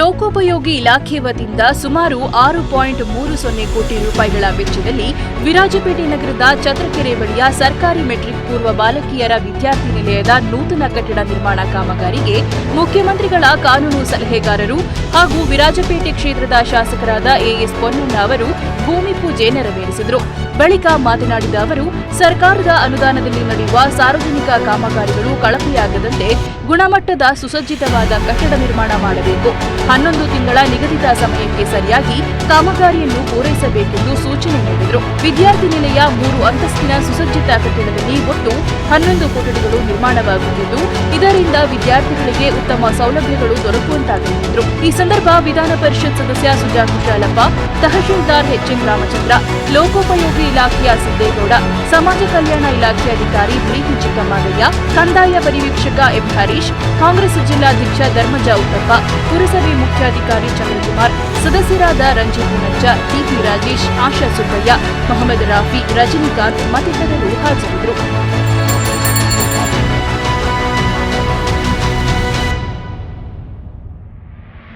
ಲೋಕೋಪಯೋಗಿ ಇಲಾಖೆ ವತಿಯಿಂದ ಸುಮಾರು ಆರು ಪಾಯಿಂಟ್ ಮೂರು ಸೊನ್ನೆ ಕೋಟಿ ರೂಪಾಯಿಗಳ ವೆಚ್ಚದಲ್ಲಿ ವಿರಾಜಪೇಟೆ ನಗರದ ಚತ್ರಕೆರೆ ಬಳಿಯ ಸರ್ಕಾರಿ ಮೆಟ್ರಿಕ್ ಪೂರ್ವ ಬಾಲಕಿಯರ ವಿದ್ಯಾರ್ಥಿ ನಿಲಯದ ನೂತನ ಕಟ್ಟಡ ನಿರ್ಮಾಣ ಕಾಮಗಾರಿಗೆ ಮುಖ್ಯಮಂತ್ರಿಗಳ ಕಾನೂನು ಸಲಹೆಗಾರರು ಹಾಗೂ ವಿರಾಜಪೇಟೆ ಕ್ಷೇತ್ರದ ಶಾಸಕರಾದ ಎಎಸ್ ಪೊನ್ನಣ್ಣ ಅವರು ಭೂಮಿ ಪೂಜೆ ನೆರವೇರಿಸಿದರು. ಬಳಿಕ ಮಾತನಾಡಿದ ಅವರು, ಸರ್ಕಾರದ ಅನುದಾನದಲ್ಲಿ ನಡೆಯುವ ಸಾರ್ವಜನಿಕ ಕಾಮಗಾರಿಗಳು ಕಳಪೆಯಾಗದಂತೆ ಗುಣಮಟ್ಟದ ಸುಸಜ್ಜಿತವಾದ ಕಟ್ಟಡ ನಿರ್ಮಾಣ ಮಾಡಬೇಕು. ಹನ್ನೊಂದು ತಿಂಗಳ ನಿಗದಿತ ಸಮಯಕ್ಕೆ ಸರಿಯಾಗಿ ಕಾಮಗಾರಿಯನ್ನು ಪೂರೈಸಬೇಕೆಂದು ಸೂಚನೆ ನೀಡಿದರು. ವಿದ್ಯಾರ್ಥಿ ನಿಲಯ ಮೂರು ಅಂತಸ್ತಿನ ಸುಸಜ್ಜಿತ ಕಟ್ಟಡದಲ್ಲಿ ಒಟ್ಟು ಹನ್ನೊಂದು ಕೊಠಡಿಗಳು ನಿರ್ಮಾಣವಾಗುತ್ತಿದ್ದು, ಇದರಿಂದ ವಿದ್ಯಾರ್ಥಿಗಳಿಗೆ ಉತ್ತಮ ಸೌಲಭ್ಯಗಳು ದೊರಕುವಂತಾಗಲಿದ್ದರು ಈ ಸಂದರ್ಭ ವಿಧಾನ ಪರಿಷತ್ ಸದಸ್ಯ ಸುಜಾ ಕುಶಾಲಪ್ಪ ತಹಶೀಲ್ದಾರ್ ಎಚ್ಎನ್ ರಾಮಚಂದ್ರ, ಲೋಕೋಪಯೋಗಿ ಇಲಾಖೆಯ ಸಿದ್ದೇಗೌಡ, ಸಮಾಜ ಕಲ್ಯಾಣ ಇಲಾಖೆ ಅಧಿಕಾರಿ ಪ್ರೀತಿ ಚಿಕ್ಕಮ್ಮಯ್ಯ ಕಂದಾಯ ಪರಿವೀಕ್ಷಕ ಎಂ. ಹರೀಶ್, ಕಾಂಗ್ರೆಸ್ ಜಿಲ್ಲಾಧ್ಯಕ್ಷ ಧರ್ಮಜ ಉತ್ತಪ್ಪ, ಪುರಸಭೆ ಮುಖ್ಯಾಧಿಕಾರಿ ಚಂದ್ರಕುಮಾರ್ ಸದಸ್ಯರಾದ ರಂಜಿತ್ ಮುನಜ್ಜ ಟಿಪಿ ರಾಜೇಶ್ ಆಶಾ ಸುಬ್ಬಯ್ಯ ಮೊಹಮ್ಮದ್ ರಾಫಿ ರಜನಿಕಾಂತ್ ಮತ್ತಿತರರು ಹಾಜರಿದ್ದರು.